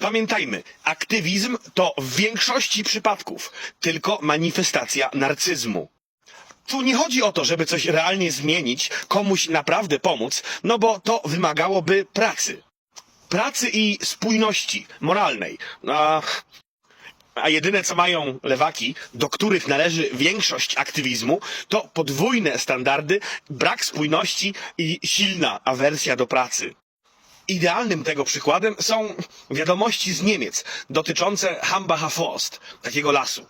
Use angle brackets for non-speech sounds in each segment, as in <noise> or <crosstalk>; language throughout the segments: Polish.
Pamiętajmy, aktywizm to w większości przypadków tylko manifestacja narcyzmu. Tu nie chodzi o to, żeby coś realnie zmienić, komuś naprawdę pomóc, no bo to wymagałoby pracy. Pracy i spójności moralnej. A, a jedyne co mają lewaki, do których należy większość aktywizmu, to podwójne standardy, brak spójności i silna awersja do pracy. Idealnym tego przykładem są wiadomości z Niemiec dotyczące Hambacher Forst, takiego lasu.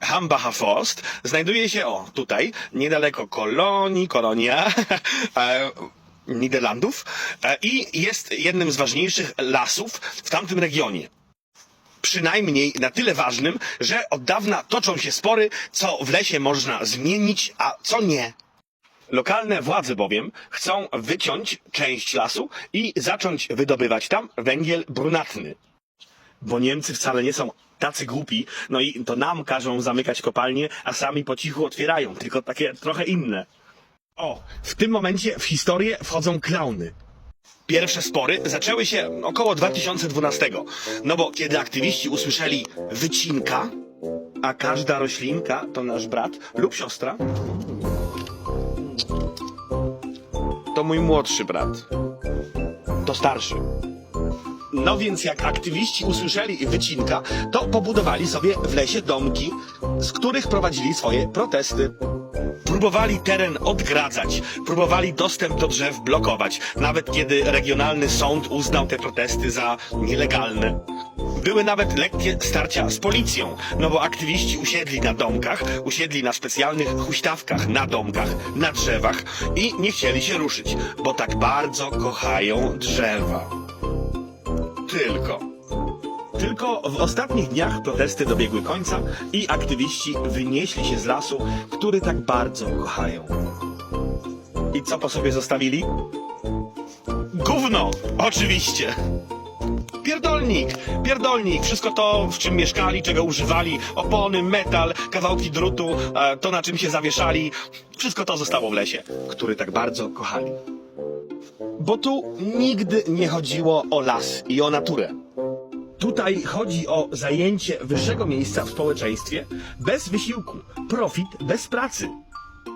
Hambacher Forst znajduje się, o, tutaj, niedaleko Kolonii, Kolonia, <laughs> e, Niderlandów e, i jest jednym z ważniejszych lasów w tamtym regionie. Przynajmniej na tyle ważnym, że od dawna toczą się spory, co w lesie można zmienić, a co nie. Lokalne władze bowiem chcą wyciąć część lasu i zacząć wydobywać tam węgiel brunatny. Bo Niemcy wcale nie są tacy głupi, no i to nam każą zamykać kopalnie, a sami po cichu otwierają, tylko takie trochę inne. O, w tym momencie w historię wchodzą klauny. Pierwsze spory zaczęły się około 2012, no bo kiedy aktywiści usłyszeli wycinka, a każda roślinka to nasz brat lub siostra, to mój młodszy brat. To starszy. No więc jak aktywiści usłyszeli wycinka, to pobudowali sobie w lesie domki, z których prowadzili swoje protesty. Próbowali teren odgradzać, próbowali dostęp do drzew blokować, nawet kiedy regionalny sąd uznał te protesty za nielegalne. Były nawet lekkie starcia z policją, no bo aktywiści usiedli na domkach, usiedli na specjalnych huśtawkach na domkach, na drzewach i nie chcieli się ruszyć, bo tak bardzo kochają drzewa. Tylko. Tylko w ostatnich dniach protesty dobiegły końca i aktywiści wynieśli się z lasu, który tak bardzo kochają. I co po sobie zostawili? Gówno! Oczywiście! Pierdolnik! Pierdolnik! Wszystko to, w czym mieszkali, czego używali, opony, metal, kawałki drutu, e, to na czym się zawieszali, wszystko to zostało w lesie, który tak bardzo kochali. Bo tu nigdy nie chodziło o las i o naturę. Tutaj chodzi o zajęcie wyższego miejsca w społeczeństwie bez wysiłku, profit bez pracy.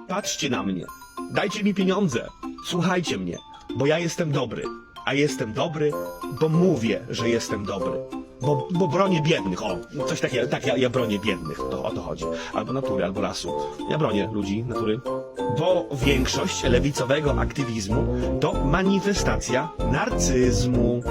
Patrzcie na mnie, dajcie mi pieniądze, słuchajcie mnie, bo ja jestem dobry. A jestem dobry, bo mówię, że jestem dobry. Bo, bo bronię biednych, o, coś takiego, tak, ja, ja bronię biednych, to o to chodzi. Albo natury, albo lasu. Ja bronię ludzi, natury. Bo większość lewicowego aktywizmu to manifestacja narcyzmu.